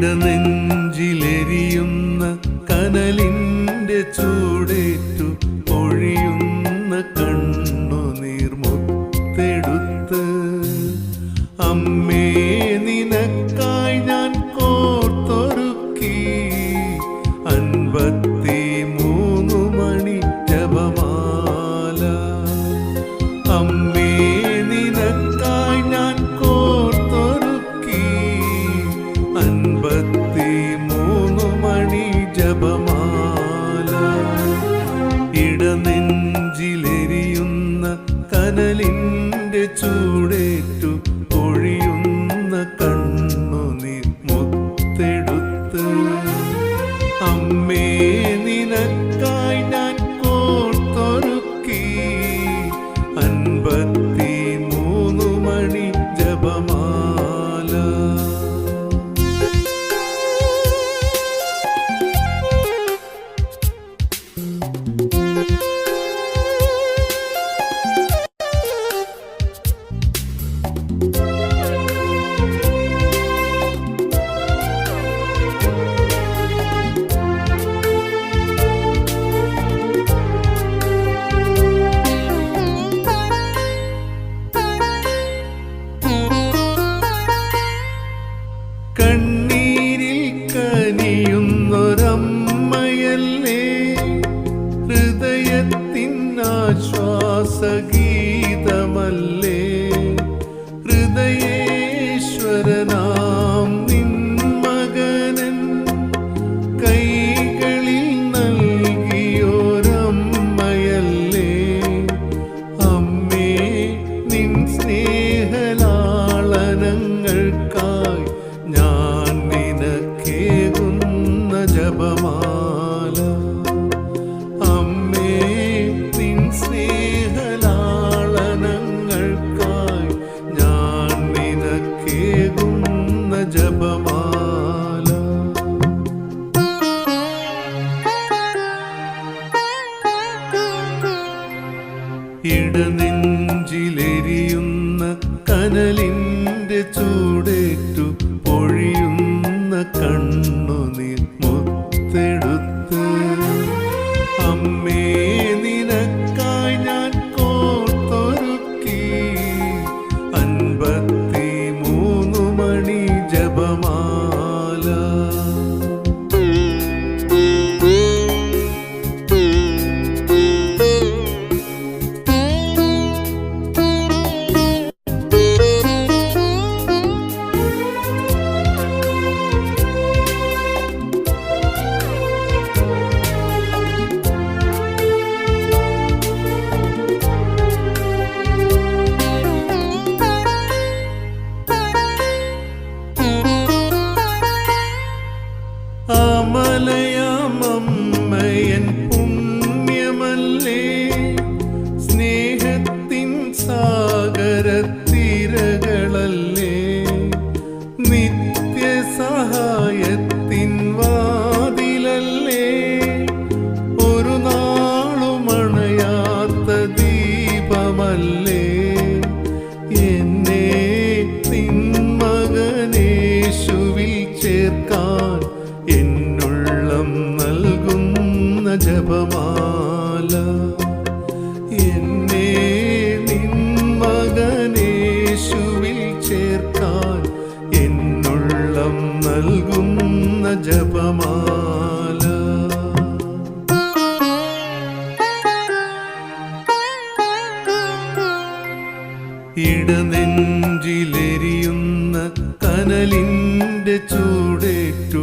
ഇടനെഞ്ചിലെരിയുന്ന കനലിന്റെ ചൂടേറ്റു. കനലിന്റെ ചൂടേറ്റു ഒഴിയുന്ന കണ രാസഗീതമല്ലേ ഹൃദയേശ്വരനാം നിൻ മകനൻ കൈകളിൽ നൽകിയോരമ്മയല്ലേ? അമ്മേ നിൻ സ്നേഹലാളനങ്ങൾക്കായി ഞാൻ Espírito. ഇടനെഞ്ചിലെരിയുന്ന കനലിന്റെ ചൂടേറ്റു